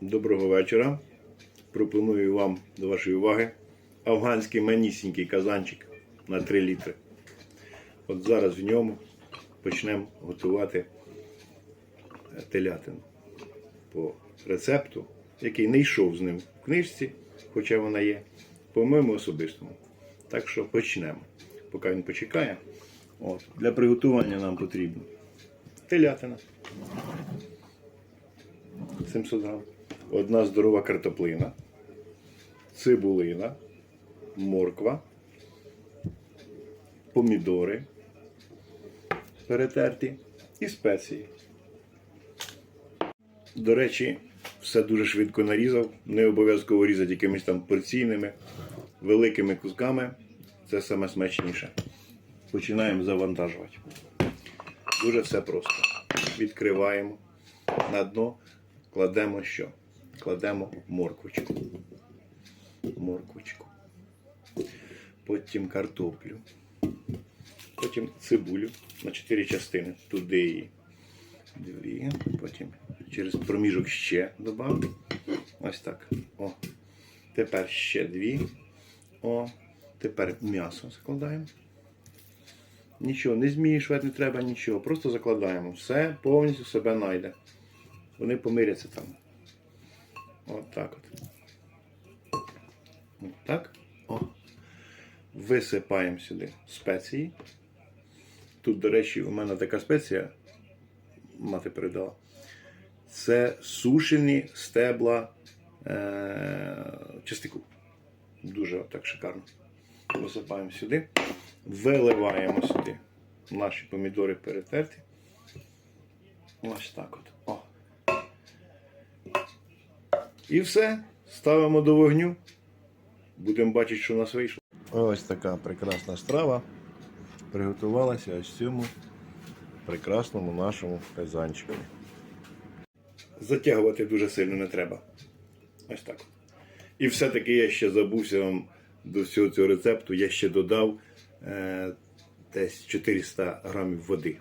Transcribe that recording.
Доброго вечора. Пропоную вам до вашої уваги афганський манісінький казанчик на 3 літри. От зараз в ньому почнемо готувати е, телятину по рецепту, який не йшов з ним в книжці, хоча вона є, по моєму особистому. Так що почнемо. Поки він почекає. От. Для приготування нам потрібно телятина. 700 грам. Одна здорова картоплина, цибулина, морква, помідори перетерті і спеції. До речі, все дуже швидко нарізав. Не обов'язково різати якимись там порційними, великими кусками. Це саме смачніше. Починаємо завантажувати. Дуже все просто. Відкриваємо на дно, кладемо що? Кладемо морквочку. Морквочку. Потім картоплю. Потім цибулю на 4 частини. Туди її. Дві. Потім через проміжок ще додам. Ось так. О. Тепер ще дві. О. Тепер м'ясо закладаємо. Нічого, не змішувати не треба нічого. Просто закладаємо. Все повністю себе знайде. Вони помиряться там. От так от. От так. О. Висипаємо сюди спеції. Тут, до речі, у мене така спеція, мати передала. Це сушені стебла е- частику. Дуже так шикарно. Висипаємо сюди. Виливаємо сюди наші помідори перетерті. Ось так от. О. І все. Ставимо до вогню. Будемо бачити, що у нас вийшло. Ось така прекрасна страва. Приготувалася ось в цьому прекрасному нашому казанчику. Затягувати дуже сильно не треба. Ось так. І все-таки я ще забувся вам до всього цього рецепту. Я ще додав е, десь 400 грамів води.